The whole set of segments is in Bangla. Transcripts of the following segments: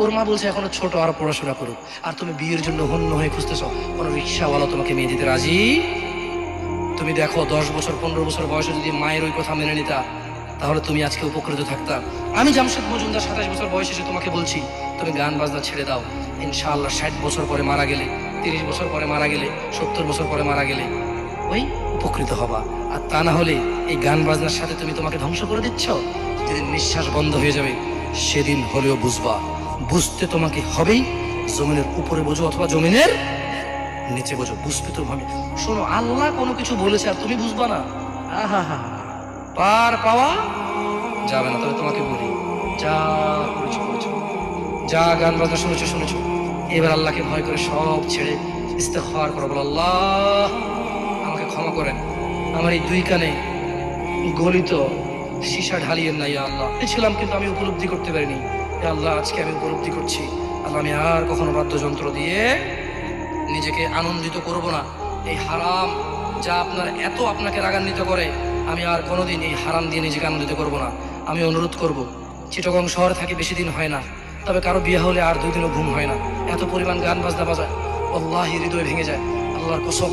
ওর মা বলছে, এখনও ছোট, আর পড়াশোনা করুক। আর তুমি বিয়ের জন্য হন্য হয়ে খুঁজতেছ। কোনো রিক্সাওয়ালা তোমাকে মেয়ে দিতে রাজি? তুমি দেখো, দশ বছর, পনেরো বছর বয়সে যদি মায়ের ওই কথা মেনে নিতা, তাহলে তুমি আজকে উপকৃত থাকতা। আমি জামশেদ মজুমদার সাতাশ বছর বয়সে এসে তোমাকে বলছি, তুমি গান বাজনা ছেড়ে দাও। ইনশাআল্লাহ ষাট বছর পরে মারা গেলে, তিরিশ বছর পরে মারা গেলে, সত্তর বছর পরে মারা গেলে, ওই উপকৃত হবা। আর তা না হলে এই গান বাজনার সাথে তুমি তোমাকে ধ্বংস করে দিচ্ছ? যেদিন নিঃশ্বাস বন্ধ হয়ে যাবে, সেদিন হলেও বুঝবা বুঝতে তোমাকে হবেই। জমিনের উপরে বোঝো অথবা জমিনের নিচে বোঝো, বুঝতে তো হবে। শোনো, আল্লাহ কোনো কিছু বলেছে আর তুমি বুঝবা না। হা পার পাওয়া যাবে না, তবে তোমাকে বলি, যা করেছ করেছ। যা গান বাজনা শুনেছো শুনেছো। এবার আল্লাহকে ভয় করে সব ছেড়ে ইস্তেফার করো, বলো, আল্লাহ, আমাকে ক্ষমা করেন। আমার এই দুই কানে গলিত সীসা ঢালিয়েন না, ইয়া আল্লাহ। এ ছিলাম কিন্তু আমি উপলব্ধি করতে পারিনি। আল্লাহ, আজকে আমি উপলব্ধি করছি, আল্লাহ আমি আর কখনো বাদ্যযন্ত্র দিয়ে নিজেকে আনন্দিত করব না। এই হারাম যা আপনার এত আপনাকে রাগান্বিত করে, আমি আর কোনোদিন এই হারাম দিয়ে নিজেকে আনন্দিত করব না। আমি অনুরোধ করব, চিটগং শহরে থাকি বেশি দিন হয় না, তবে কারও বিয়ে হলে আর দুই দিনও ঘুম হয় না। এত পরিমাণ গান বাজনা বাজায় আল্লাহি হৃদয় ভেঙে যায়, আল্লাহর কসম।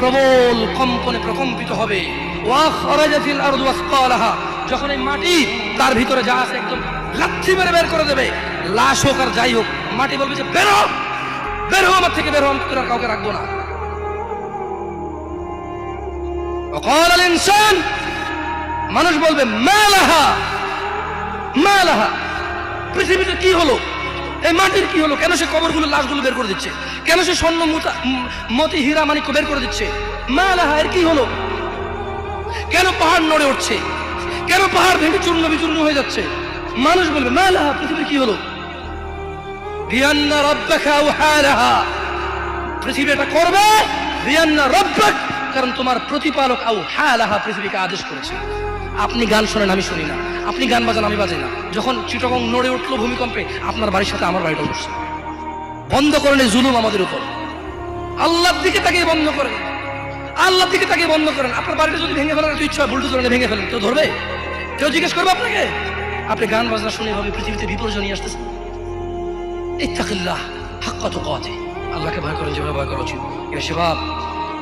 প্রবল কম্পনে প্রকম্পিত হবে। যখন এই মাটি তার ভিতরে যা আছে একদম লাচ্ছি মেরে বের করে দেবে, লাশ হোক আর যাই হোক, মাটি বলবে যে, বেরো বেরো আমার থেকে, বেরো আমি তোরা কাউকে রাখব না। ইনসান, মানুষ বলবে মেলাহা মেলাহা পৃথিবীতে কি হলো? এই মাটির কি হলো? কেন সে কবরগুলো লাশগুলো বের করে দিচ্ছে? কেন সে স্বর্ণ মুতা হীরা মানিক্য বের করে দিচ্ছে? মালাহা এর কি হলো? কেন পাহাড় নড়ে উঠছে? কেন পাহাড় ভেঙে চূর্ণ বিচূর্ণ হয়ে যাচ্ছে? মানুষ বলবে মালাহা পৃথিবীর কি হলো? পৃথিবী এটা করবে? কারণ তোমার প্রতিপালক আউ হালাহা পৃথিবীকে আদেশ করেছে। আপনি গান শোনেন, আমি শুনি না। আপনি গান বাজান, আমি বাজাই না। যখন চিটগং নড়ে উঠল ভূমিকম্পে, আপনার বাড়ির সাথে আমার বাড়িটা উঠছে বন্ধ করেন এই জুলুম আমাদের উপর। আল্লাহর দিকে তাকে বন্ধ করেন। আল্লাহর দিকে তাকে বন্ধ করেন। আপনার বাড়িটা যদি ভেঙে একটু ইচ্ছা বুলটু ধরে ভেঙে ফেলেন। কেউ ধরবে? কেউ জিজ্ঞেস করবে আপনাকে? আপনি গান বাজনা শুনে এভাবে পৃথিবীতে বিপর্যয় নিয়ে আসতেছেন? ইত্তাকিল্লাহ, হাক্কা তুকাতে আল্লাহকে ভয় করেন, যেভাবে ভয় করা উচিত। এ সেবাব।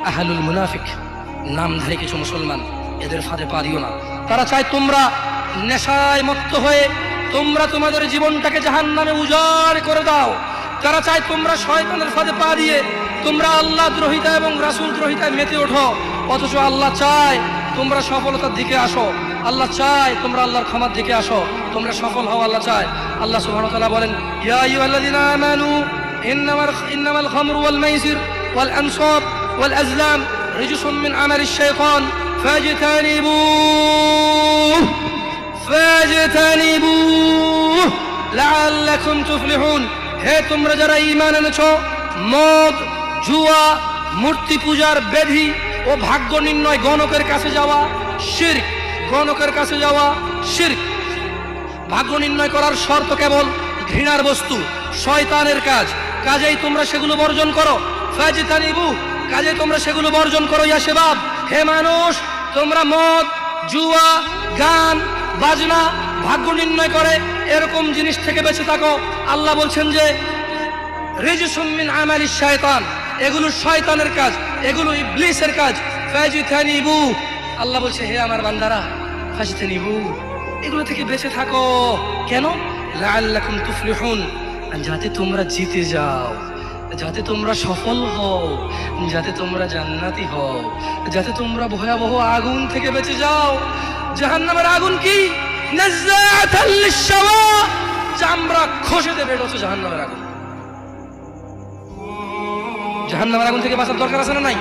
আহালুল মুনাফিক, নামধারী কিছু মুসলমান। এদের ফাঁদে পা দিও না। তারা চায় তোমরা নেশায় মত্ত হয়ে তোমরা তোমাদের জীবনটাকে জাহান নামে উজাড় করে দাও। তারা চায় তোমরা শয়তানের ফাঁদে পা দিয়ে তোমরা আল্লাহ দ্রোহিতা এবং রাসূল দ্রোহিতায় মেতে ওঠো। অথচ আল্লাহ চায় তোমরা সফলতার দিকে আসো। আল্লাহ চায় তোমরা আল্লাহর ক্ষমার দিকে আসো। তোমরা সফল হও আল্লাহ চায়। আল্লাহ তাআলা বলেন, ইয়া আইয়ুহাল্লাযীনা আমানু ওয়াল মাইসির ওয়াল আনসাব ওয়াল আজলাম রিজসুম মিন আমালিশ ফাজতানিবুহ ফাজতানিবুহ লাআল্লাকুম তুফলিহুন হে তোমরা যারা ইমান এনেছ, মদ, জুয়া, মূর্তি পূজার বেধি ও ভাগ্য নির্ণয় গণকের কাছে যাওয়া শিরক। গণকের কাছে যাওয়া শিরক। ভাগ্য নির্ণয় করার শর্ত কেবল ঘৃণার বস্তু, শয়তানের কাজ। কাজেই তোমরা সেগুলো বর্জন করো। ফাজিতানিবু কাজে তোমরা সেগুলো বর্জন করো, ইয়া সেবাব হে মানুষ তোমরা মদ, জুয়া, গান, বাজনা, ভাগ্য নির্ণয় করে এরকম জিনিস থেকে বেঁচে থাকো। আল্লাহ বলছেন যে রেজুসুমিন আমালি শয়তান, এগুলো শয়তানের কাজ, এগুলো ইবলিসের কাজ। ফাজিতানিবু। আল্লাহ বলছে, হে আমার বান্দারা, ফাজিতানিবু, এগুলো থেকে বেঁচে থাকো। কেন? লাআল্লাকুম তুফলিহুন। যাতে তোমরা জিতে যাও। যাতে তোমরা সফল হও, যাতে তোমরা জান্নাতি হও, যাতে তোমরা ভয়াবহ আগুন থেকে বেঁচে যাও। জাহান্নামের আগুন কি? চামড়া খসে দেবে এটা হচ্ছে জাহান্নামের আগুন। জাহান্নামের আগুন থেকে বাঁচার দরকার আছে না নাই?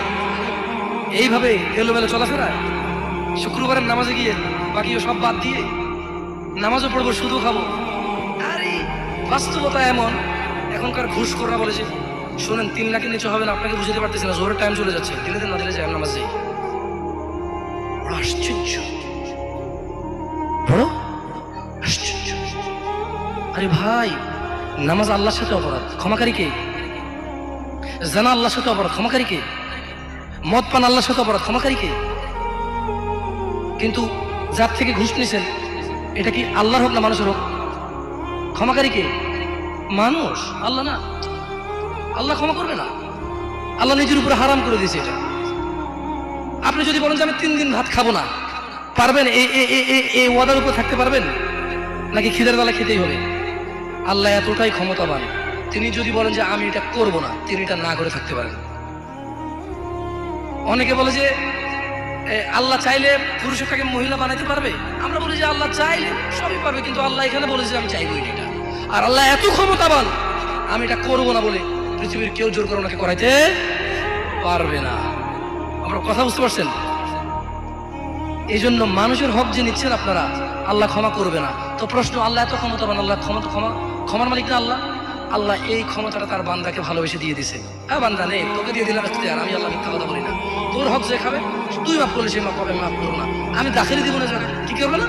এইভাবে এলোমেলো চলাফেরা, শুক্রবারের নামাজে গিয়ে বাকি সব বাদ দিয়ে নামাজও পড়ব, শুধু খাব। আরে, বাস্তবতা এমন, এখনকার ঘুষ করা বলেছে শোনেন তিন লাখের নিচে হবে না আপনাকে বুঝতে পারতেছি না জোরের টাইম চলে যাচ্ছে। দিনে দিন না দিলে যায় নামাজ। যাই আশ্চর্য। বড়? আশ্চর্য। আরে ভাই নামাজ আল্লাহর সাথে অপরাধ ক্ষমাকারী কে? জানা আল্লাহর সাথে অপরাধ ক্ষমাকারী কে? মদ পান আল্লাহর সাথে অপরাধ ক্ষমাকারী কে? কিন্তু যার থেকে ঘুষ নিছেন এটা কি আল্লাহর হোক না মানুষের হোক? ক্ষমাকারী কে? মানুষ আল্লাহ না। আল্লাহ ক্ষমা করবে না? আল্লাহ নিজের উপরে হারাম করে দিয়েছে এটা। আপনি যদি বলেন যে আমি তিন দিন ভাত খাব না, পারবেন? এই ওয়াদার উপর থাকতে পারবেন? নাকি খিদের বেলা খেতেই হবে? আল্লাহ এতটাই ক্ষমতাবান, তিনি যদি বলেন যে আমি এটা করব না, তিনি এটা না করে থাকতে পারেন। অনেকে বলে যে আল্লাহ চাইলে পুরুষটাকে মহিলা বানাইতে পারবে? আমরা বলি যে আল্লাহ চাইলে সবই পারবে, কিন্তু আল্লাহ এখানে বলেছে আমি চাইবই না এটা। আর আল্লাহ এত ক্ষমতাবান, আমি এটা করব না বলে পৃথিবীর কেউ জোর করে ওনাকে করাইতে পারবে না। আমরা কথা বুঝতে পারছেন? এই জন্য মানুষের হক যে নিচ্ছেন আপনারা, আল্লাহ ক্ষমা করবে না। তো প্রশ্ন, আল্লাহ এত ক্ষমতাবান, আল্লাহ ক্ষমতা ক্ষমা, ক্ষমার মালিক না আল্লাহ? আল্লাহ এই ক্ষমতাটা তার বান্দাকে ভালোবেসে দিয়ে দিছে হ্যাঁ বান্দা নেই তোকে দিয়ে দিলাম এখতিয়ার আমি আল্লাহ মিথ্যা কথা বলি না। তোর হক যে খাবে, তুই মাফ করলে, সে মাফ পাবে মাফ করব না। আমি দাখিলে দিব না কি করবে না?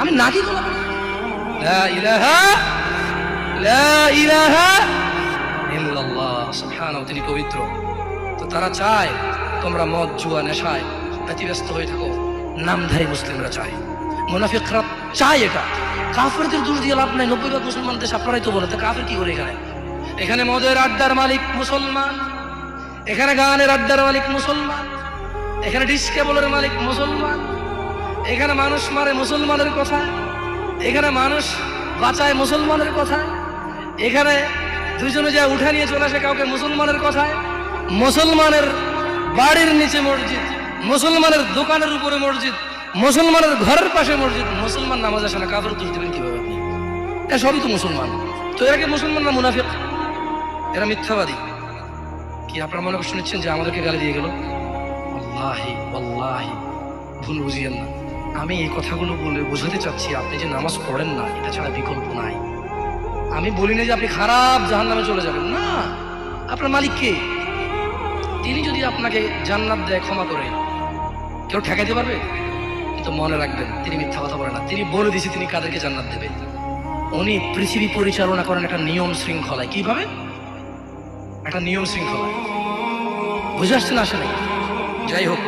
আমি না কি লা ইলাহা ইল্লাল্লাহ সুবহানাহু তিনি পবিত্র। তো তারা চায়, তোমরা মদ, জুয়া, নেশায় ব্যতিব্যস্ত হয়ে থাকো। নামধারী মুসলিমরা চায়। মুনাফিকরা চায় এটা। কাফেরদের দোষ দিয়ে লাভ নাই। নব্বই ভাগ মুসলমান দেশ, আপনারাই তো বলে কাফের কি করে এখানে? এখানে মদের আড্ডার মালিক মুসলমান। এখানে গানের আড্ডার মালিক মুসলমান। এখানে ডিসকেবলের মালিক মুসলমান। এখানে মানুষ মারে মুসলমানের কথা। এখানে মানুষ বাঁচায় মুসলমানের কথা। এখানে দুজনে যা উঠা নিয়ে চলে আসে কাউকে মুসলমানের কথায়, মুসলমানের বাড়ির নিচে মসজিদ, মুসলমানের দোকানের উপরে মসজিদ, মুসলমানের ঘরের পাশে মসজিদ, মুসলমান নামাজ আসে না কাপড় দোষ দেবেন কীভাবে আপনি? এরা সবই তো মুসলমান। তো এরা কি মুসলমান না মুনাফিক? এরা মিথ্যাবাদী। কি আপনারা মনে শুনেছেন যে আমাদেরকে গালি দিয়ে গেল? আল্লাহি আল্লাহি, ভুল বুঝিয়েন না। আমি এই কথাগুলো বলে বোঝাতে চাচ্ছি, আপনি যে নামাজ পড়েন না, এটা ছাড়া বিকল্প নাই। আমি বলি না যে আপনি খারাপ জাহান নামে চলে যাবেন। না। আপনার মালিক কে? তিনি যদি আপনাকে জান্নাত দেয়, ক্ষমা করে, কেউ ঠেকাইতে পারবে? কিন্তু মনে রাখবেন, তিনি মিথ্যা কথা বলে না। তিনি বলে দিয়েছে, তিনি কাদেরকে জান্নাত দেবে? উনি পৃথিবী পরিচালনা করেন একটা নিয়ম শৃঙ্খলায়। কীভাবে? একটা নিয়ম শৃঙ্খলায়। বুঝে আসছে না আসে যাই হোক,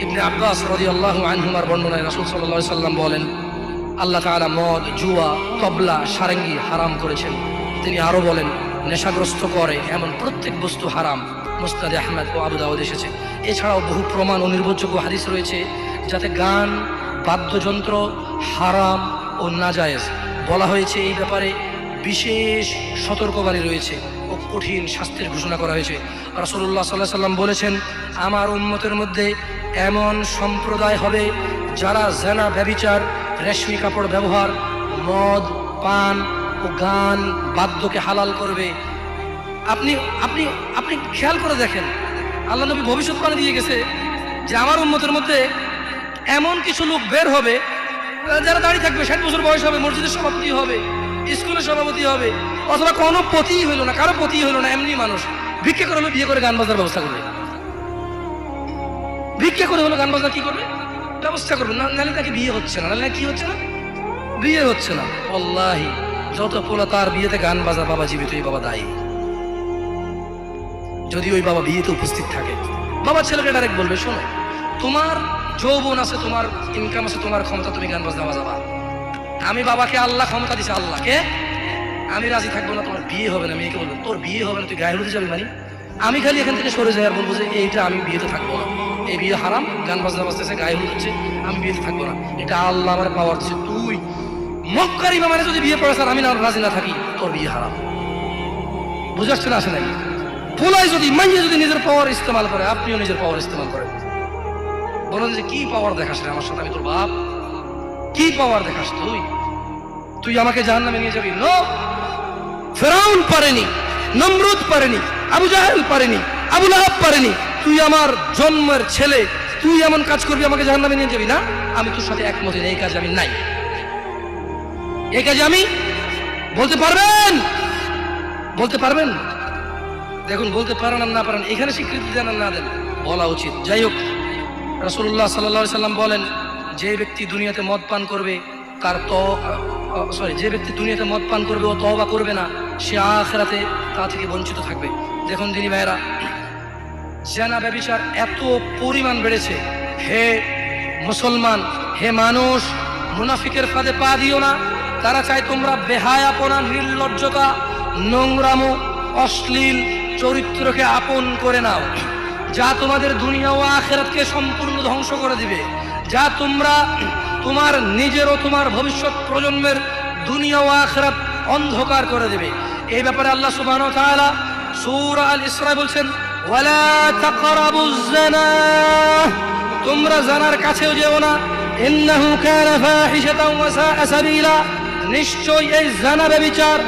ইবনে আব্বাস রদি আল্লাহ আনহুমার বর্ণনায় রাসুল সাল্লাহ সাল্লাম বলেন আল্লাহ তাআলা মদ, জুয়া, তবলা, সারেঙ্গি হারাম করেছেন। তিনি আরও বলেন, নেশাগ্রস্ত করে এমন প্রত্যেক বস্তু হারাম, মুস্তাদে আহমেদ ও আবু দাউদ এসেছে। এছাড়াও বহু প্রমাণ ও নির্ভরযোগ্য হাদিস রয়েছে, যাতে গান, বাদ্যযন্ত্র হারাম ও নাজায়েজ। বলা হয়েছে এই ব্যাপারে বিশেষ সতর্কবাণী রয়েছে ও কঠিন শাস্তির ঘোষণা করা হয়েছে। রাসূলুল্লাহ সাল্লাহ সাল্লাম বলেছেন, আমার উম্মতের মধ্যে এমন সম্প্রদায় হবে যারা জেনা ব্যবিচার রেশমি কাপড় ব্যবহার, মদ, পান ও গান বাদ্যকে হালাল করবে। আপনি আপনি আপনি খেয়াল করে দেখেন, আল্লাহ নবী ভবিষ্যৎবাণী দিয়ে গেছে যে আমার উন্মতের মধ্যে এমন কিছু লোক বের হবে, যারা দাঁড়িয়ে থাকবে, ষাট বছর বয়স হবে, মসজিদের সভাপতি হবে, স্কুলের সভাপতি হবে, অথবা কোনো পতি হইল না, কারও পতি হইল না, এমনি মানুষ ভিক্ষা করে হলো, বিয়ে করে গান বাজার ব্যবস্থা করবে। ভিক্ষে করে হলো গান বাজনা কি করবে? ব্যবস্থা করবে না নাহলে তাকে বিয়ে হচ্ছে না নাহলে কি হচ্ছে না? বিয়ে হচ্ছে না। আল্লাহি যত পোলা তার বিয়েতে গান বাজা বাবা জীবিত, এই বাবা দায়ী। যদি ওই বাবা বিয়েতে উপস্থিত থাকে, বাবা ছেলেকে ডাইরেক্ট বলবে, শোনো, তোমার যৌবন আছে, তোমার ইনকাম আছে, তোমার ক্ষমতা, তুমি গান বাজনা বাজাবা। আমি বাবাকে আল্লাহ ক্ষমতা দিছে, আল্লাহকে। আমি রাজি থাকব না, তোমার বিয়ে হবে না, মেয়েকে বলব, তোর বিয়ে হবে না, তুই গায়ে হলুদে যাবি মানে? আমি খালি এখান থেকে সরে যাই আর বলব যে, এইটা আমি বিয়েতে থাকব না। এই বিয়ে হারাম, গান বাজনা বাজতেছে, গায়ে হচ্ছে, আমি বিয়েতে থাকব না। এটা আল্লাহ আমার পাওয়ার দিচ্ছে তুই মক্কার ইমামানে যদি বিয়ে আর আমি না রাজি না থাকি, তোর বিয়ে হারাম। বুঝে আসছে না আসে নাকি পোলাই যদি, মাইয়ে যদি নিজের পাওয়ার ইস্তেমাল করে, আপনিও নিজের পাওয়ার ইস্তেমাল করেন। বলেন যে, কি পাওয়ার দেখাস রে আমার সাথে? আমি তোর বাপ। কি পাওয়ার দেখাস তুই? তুই আমাকে জাহান নামে নিয়ে যাবি? নো। ফেরাউন পারেনি, নমরুদ পারেনি, আবু জাহেল পারেনি, আবু লাহাব পারেনি তুই আমার জন্মের ছেলে, তুই এমন কাজ করবি আমাকে জাহান নামে নিয়ে যাবি না? আমি তোর সাথে একমত এই কাজ আমি নাই। এই কাজে আমি? বলতে পারবেন? বলতে পারবেন? দেখুন, বলতে পারেন না পারেন, এখানে স্বীকৃতি দেন না দেন, বলা উচিত। যাই হোক, রাসূলুল্লাহ সাল্লাহ সাল্লাম বলেন, যে ব্যক্তি দুনিয়াতে মদ পান করবে, তার ত সরি যে ব্যক্তি দুনিয়াতে মদ পান করবে ও তওবা করবে না, সে আখেরাতে তা থেকে বঞ্চিত থাকবে। দেখুন, দিনী ভাইয়েরা জেনা ব্যবিচার এত পরিমাণ বেড়েছে। হে মুসলমান, হে মানুষ, মুনাফিকের ফাঁদে পা দিও না। তারা চায় তোমরা বেহায়াপনা, নির্লজ্জতা, নোংরামো, অশ্লীল চরিত্রকে আপন করে নাও। যা তোমাদের দুনিয়া ও আখেরাতকে সম্পূর্ণ ধ্বংস করে দিবে। যা তোমরা তোমার নিজের ও তোমার ভবিষ্যৎ প্রজন্মের দুনিয়া ও আখেরাত অন্ধকার করে দেবে। এই ব্যাপারে আল্লাহ তাআলা সূরা আল ইসরা বলছেন তোমরা জানার কাছেও যেও না। নিশ্চয় এই জানা ব্যভিচার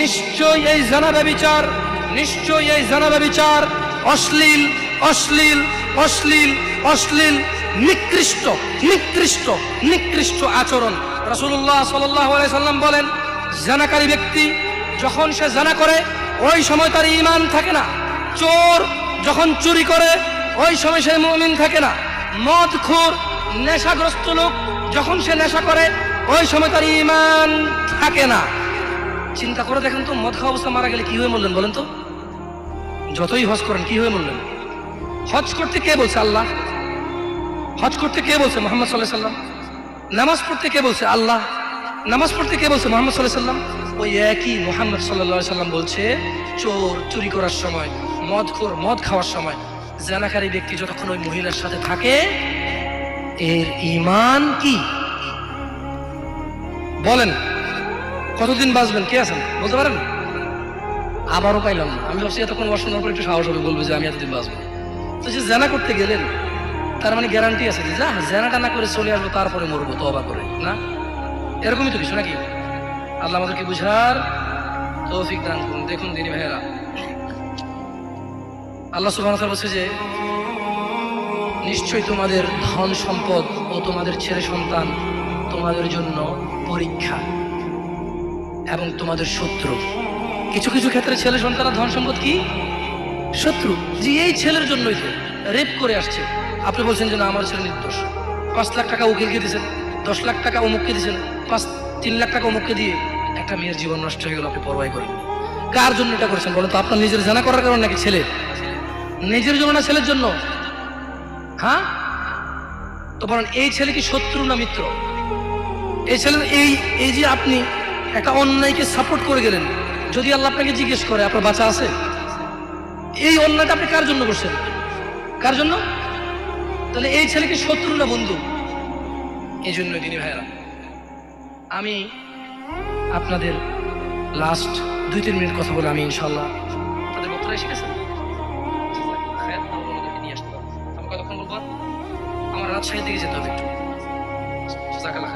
নিশ্চয় এই জানা ব্যভিচার নিশ্চয় এই জানা ব্যভিচার অশ্লীল অশ্লীল অশ্লীল অশ্লীল, নিকৃষ্ট নিকৃষ্ট নিকৃষ্ট আচরণ। রসুল্লাহ সাল্লাম বলেন, জানাকারী ব্যক্তি যখন সে জানা করে, ওই সময় তার ইমান থাকে না। চোর যখন চুরি করে, ওই সময় সে মুমিন থাকে না। মদ খুর নেশাগ্রস্ত লোক যখন সে নেশা করে, ওই সময় তার ইমান থাকে না। চিন্তা করে দেখেন তো, মদ খাওয়া অবস্থা মারা গেলে কি হয়ে মরলেন বলেন তো? যতই হজ করেন, কি হয়ে মরলেন? হজ করতে কে বলছে আল্লাহ? হজ করতে কে বলছে মোহাম্মদ সাল্লাহ সাল্লাম নামাজ পড়তে কে বলছে আল্লাহ? নামাজ পড়তে কে বলছে মোহাম্মদ সাল্লাহ সাল্লাম ওই একই মোহাম্মদ সাল্লাহ সাল্লাম বলছে, চোর চুরি করার সময়। মদ খোর, মদ খাওয়ার সময় জেনাকারী ব্যক্তি যতক্ষণ ওই মহিলার সাথে থাকে, এর ইমান কি? বলেন, কতদিন বাঁচবেন? কে আছেন? বলতে পারেন? আবারও পাইলাম না। আমি ভাবছি এতক্ষণ শোনার পর একটু সাহস হবে, বলবে যে আমি এতদিন বাঁচবো তো যে জেনা করতে গেলেন, তার মানে গ্যারান্টি আছে যে যা, জেনাটা না করে চলে আসব, তারপরে মরবো তো তবা করে, না? এরকমই তো কিছু নাকি? আল্লাহ আমাদেরকে বুঝার তৌফিক দান করুন। দেখুন দিনী ভাইয়েরা আল্লাহ সুবাহ বলছে যে, নিশ্চয়ই তোমাদের ধন সম্পদ ও তোমাদের ছেলে সন্তান তোমাদের জন্য পরীক্ষা এবং তোমাদের শত্রু। কিছু কিছু ক্ষেত্রে ছেলে সন্তান ধন সম্পদ কি? শত্রু। যে এই ছেলের জন্যই তো। রেপ করে আসছে। আপনি বলছেন যে না, আমার ছেলে নির্দোষ। পাঁচ লাখ টাকা উকিলকে দিয়েছেন? দশ লাখ টাকা অমুককে দিয়েছেন? পাঁচ, তিন লাখ টাকা অমুককে দিয়ে একটা মেয়ের জীবন নষ্ট হয়ে গেল, আপনি পরবাই করেন। কার জন্য এটা করেছেন বলেন তো? আপনার নিজের জানা করার কারণ নাকি ছেলে? নিজের জন্য না ছেলের জন্য? হ্যাঁ? তো বলেন, এই ছেলে কি শত্রু না মিত্র? এই ছেলে, এই এই যে আপনি একটা অন্যায়কে সাপোর্ট করে গেলেন, যদি আল্লাহ আপনাকে জিজ্ঞেস করে, আপনার বাচ্চা আছে? এই অন্যায়টা আপনি কার জন্য করছেন? কার জন্য? তাহলে এই ছেলেকে শত্রু না বন্ধু? এই জন্য দিনী ভাইয়েরা, আমি আপনাদের লাস্ট দুই তিন মিনিট কথা বলে আমি ইনশাল্লাহ তাদের বক্তব্য এসে গেছেন রাজশাহীর দিকে যেতে হবে একটু।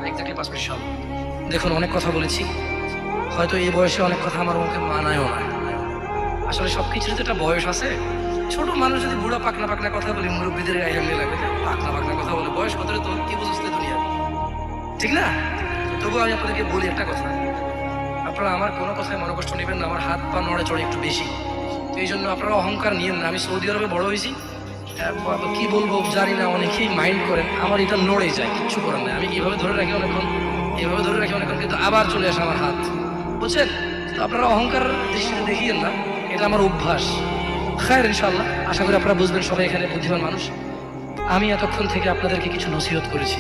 এক্স্যাক্টলি দেখুন, অনেক কথা বলেছি। হয়তো এই বয়সে অনেক কথা আমার মুখে মানায়ও না। আসলে সব কিছুর তো একটা বয়স আছে। ছোট মানুষ যদি বুড়া পাকনা পাকনা কথা বলি, মুরব্বীদের গায়ে লাগে, পাকনা পাকনা কথা বলে, বয়স কত তোর কি বুঝছিস দুনিয়া? ঠিক না? তবু আমি আপনাদেরকে বলি একটা কথা। আপনারা আমার কোনো কথায় মনে কষ্ট নেবেন না, আমার হাত পা নড়ে চড়ে একটু বেশি। তো এই জন্য আপনারা অহংকার নিয়েন না। আমি সৌদি আরবে বড় হয়েছি। কি বলব জানি না, অনেকেই মাইন্ড করেন, আমার এটা নড়ে যায়, কিচ্ছু করার নাই। আমি এইভাবে ধরে রাখি অনেকক্ষণ এইভাবে ধরে রাখি অনেকক্ষণ, কিন্তু আবার চলে আসে আমার হাত। বুঝছেন? তো আপনারা অহংকার দৃষ্টিতে দেখিয়েন না, এটা আমার অভ্যাস। খায়ের ইনশাল্লাহ আশা করি আপনারা বুঝবেন সবাই এখানে বুদ্ধিমান মানুষ। আমি এতক্ষণ থেকে আপনাদেরকে কিছু নসিহত করেছি।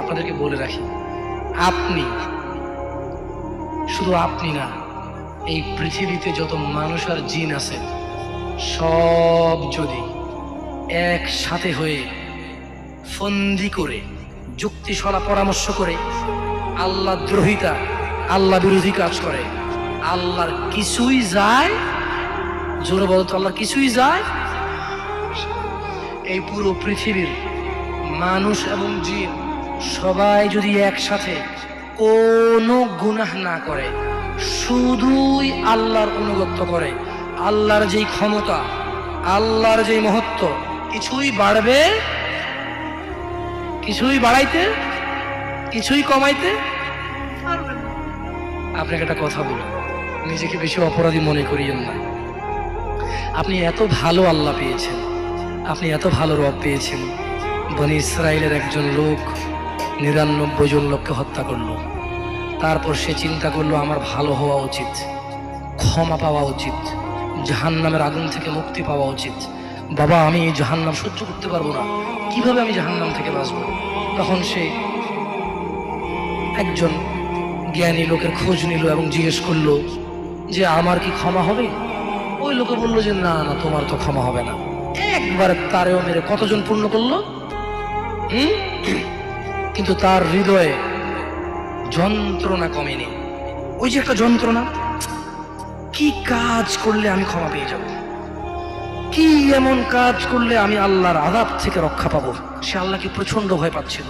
আপনাদেরকে বলে রাখি, আপনি, শুধু আপনি না, এই পৃথিবীতে যত মানুষ আর জিন আছে, সব যদি একসাথে হয়ে ফন্দি করে যুক্তি সলা পরামর্শ করে, আল্লাহ দ্রোহিতা, আল্লাহ বিরোধী কাজ করে। আল্লাহর কিছুই যায়, জোরে বলতো আল্লাহর কিছুই যায়। এই পুরো পৃথিবীর মানুষ এবং জিন সবাই যদি একসাথে কোনো গুনাহ না করে, শুধুই আল্লাহর অনুগত্য করে, আল্লাহর যেই ক্ষমতা, আল্লাহর যেই মহত্ব কিছুই বাড়বে, কিছুই বাড়াইতে, কিছুই কমাইতে? আপনাকে একটা কথা বলি, নিজেকে বেশি অপরাধী মনে করিয়েন না। আপনি এত ভালো আল্লাহ পেয়েছেন, আপনি এত ভালো রব পেয়েছেন, বনি ইসরায়েলের একজন লোক নিরানব্বই জন লোককে হত্যা করল। তারপর সে চিন্তা করল, আমার ভালো হওয়া উচিত, ক্ষমা পাওয়া উচিত, জাহান্নামের আগুন থেকে মুক্তি পাওয়া উচিত বাবা, আমি এই জাহান্নাম সহ্য করতে পারব না। কীভাবে আমি জাহান্নাম থেকে বাঁচব? তখন সে একজন জ্ঞানী লোকের খোঁজ নিল এবং জিজ্ঞেস করল, যে আমার কি ক্ষমা হবে? ওই লোকে বলল যে, না না, তোমার তো ক্ষমা হবে না। একবার তারেও মেরে কতজন পূর্ণ করল? কিন্তু তার হৃদয়ে যন্ত্রণা কমেনি। ওই যে একটা যন্ত্রণা, কি কাজ করলে আমি ক্ষমা পেয়ে যাব? কি এমন কাজ করলে আমি আল্লাহর আদাব থেকে রক্ষা পাবো? সে আল্লাহকে প্রচণ্ড ভয় পাচ্ছিল।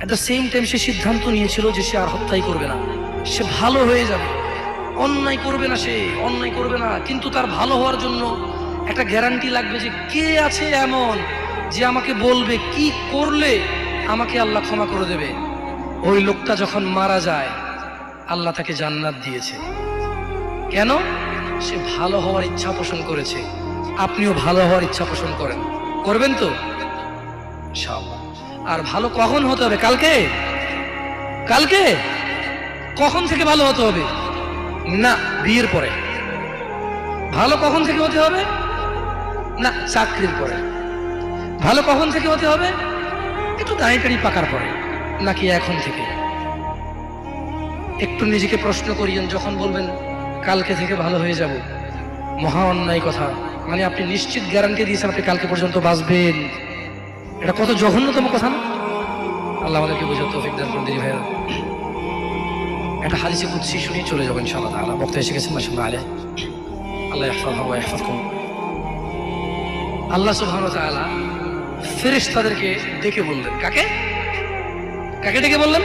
এট দ্য সেম টাইম সে সিদ্ধান্ত নিয়েছিল যে সে আর হত্যাই করবে না। সে ভালো হয়ে যাবে। অন্যায় করবে না সে, অন্যায় করবে না। কিন্তু তার ভালো হওয়ার জন্য একটা গ্যারান্টি লাগবে যে কে আছে এমন যে আমাকে বলবে কি করলে আমাকে আল্লাহ ক্ষমা করে দেবে। ওই লোকটা যখন মারা যায়, আল্লাহ তাকে জান্নাত দিয়েছে। কেন? সে ভালো হওয়ার ইচ্ছা পোষণ করেছে। আপনিও ভালো হওয়ার ইচ্ছা পোষণ করেন। করবেন তো। আর ভালো কখন হতে হবে? কালকে? কালকে? কখন থেকে ভালো হতে হবে? না, বিয়ের পরে। ভালো কখন থেকে হতে হবে? না, চাকরির পরে। ভালো কখন থেকে হতে হবে? একটু দাঁড়িয়ে পাকার পরে, নাকি এখন থেকে? একটু নিজেকে প্রশ্ন করিয়েন, যখন বলবেন, কালকে থেকে ভালো হয়ে যাব। মহা অন্যায় কথা। মানে আপনি নিশ্চিত গ্যারান্টি দিয়েছেন আপনি কালকে পর্যন্ত বাঁচবেন। এটা কত জঘন্যতম কথা না? আল্লাহ আমাদেরকে বোঝার তৌফিক দান করুন দিদি ভাইয়া একটা হাদিসে কুৎসি শুনিয়ে চলে যাবেন ইনশাআল্লাহ তাআলা। বক্তা এসে গেছেন, মাশাআল্লাহ আলাইহি আল্লাহ আল্লাহ সুবহানাহু ওয়া তাআলা ফেরেশতাদেরকে ডেকে বললেন। কাকে? কাকে ডেকে বললেন?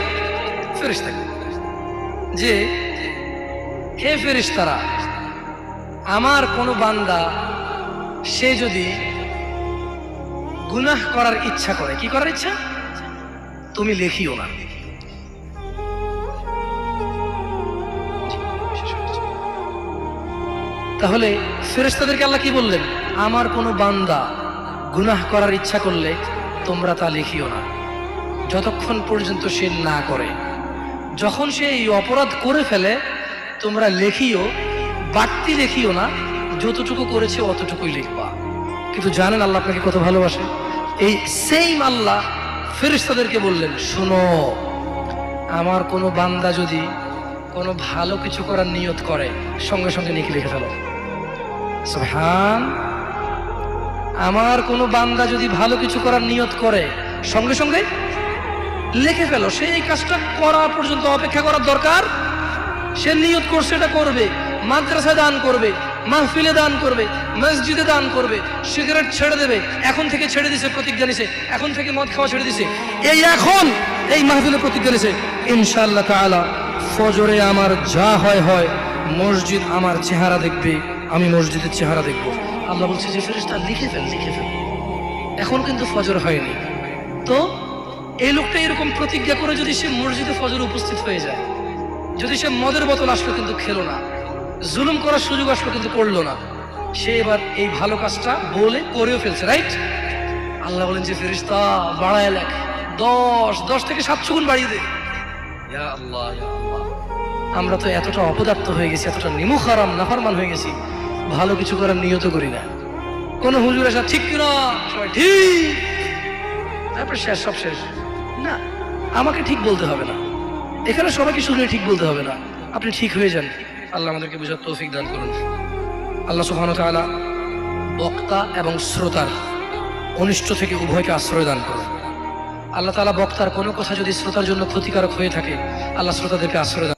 ফেরেশতাকে। যে, হে ফেরেশতারা, আমার কোনো বান্দা সে যদি গুনাহ করার ইচ্ছা করে, কি করার ইচ্ছা? তুমি লেখিও না। তাহলে ফেরেশতাদেরকে আল্লাহ কি বললেন? আমার কোনো বান্দা গুনাহ করার ইচ্ছা করলে তোমরা তা লিখিও না। যতক্ষণ পর্যন্ত সে না করে। যখন সে এই অপরাধ করে ফেলে, তোমরা লেখিও, বাড়তি লেখিও না। যতটুকু করেছে অতটুকুই লিখবা। কিন্তু জানেন আল্লাহ আপনাকে কত ভালোবাসে? এই সেম আল্লাহ ফেরিস্তাদেরকে বললেন, শোনো, আমার কোনো বান্দা যদি কোনো ভালো কিছু করার নিয়ত করে, সঙ্গে সঙ্গে নিকে লিখে ফেলো। সুবহান। আমার কোনো বান্দা যদি ভালো কিছু করার নিয়ত করে, সঙ্গে সঙ্গে লিখে ফেলো। সে এই কাজটা করা পর্যন্ত অপেক্ষা করার দরকার। সে নিয়ত করছে এটা করবে। মাদ্রাসা দান করবে। মাহফিলে দান করবে, মসজিদে দান করবে, সিগারেট ছেড়ে দেবে, এখন থেকে ছেড়ে দিছে, প্রতিজ্ঞা নিছে, এখন থেকে মদ খাওয়া ছেড়ে দিছে, এই এখন এই মাহফিলে প্রতিজ্ঞা নিছে, ইনশাআল্লাহ তাআলা ফজরে আমার যা হয় হয়, মসজিদ আমার চেহারা দেখবে, আমি মসজিদের চেহারা দেখব। আল্লাহ বলছে, যে ফেরেশতা লিখে ফেল লিখে ফেল। এখন কিন্তু ফজর হয়নি। তো এই লোকটা এরকম প্রতিজ্ঞা করে যদি সে মসজিদে ফজর উপস্থিত হয়ে যায়, যদি সে মদের বোতল আসলো কিন্তু খেলো না। জুলুম করার সুযোগ আসলো কিন্তু করল না। সে এবার এই ভালো কাজটা বলে করেও ফেলছে রাইট আল্লাহ বলেন যে ফেরিস্তা বাড়ায় লেখ। দশ দশ থেকে সাতশো গুণ বাড়িয়ে দে। আল্লাহ আমরা তো এতটা অপদার্থ হয়ে গেছি, এতটা নিমুখ হারাম নাফারমান হয়ে গেছি। ভালো কিছু করার নিয়ত করি না। কোন হুজুর এসা, ঠিক কিনা? সবাই, ঠিক। তারপর শেষ, সব শেষ। না, আমাকে ঠিক বলতে হবে না। এখানে সবাইকে শুনে ঠিক বলতে হবে না। আপনি ঠিক হয়ে যান। আল্লাহ আমাদেরকে বুঝার তৌফিক দান করুন। আল্লাহ ওয়া বক্তা এবং শ্রোতার অনিষ্ট থেকে উভয়কে আশ্রয় দান করুন। আল্লাহ তালা বক্তার কোনো কথা যদি শ্রোতার জন্য ক্ষতিকারক হয়ে থাকে, আল্লাহ শ্রোতাদেরকে আশ্রয় দান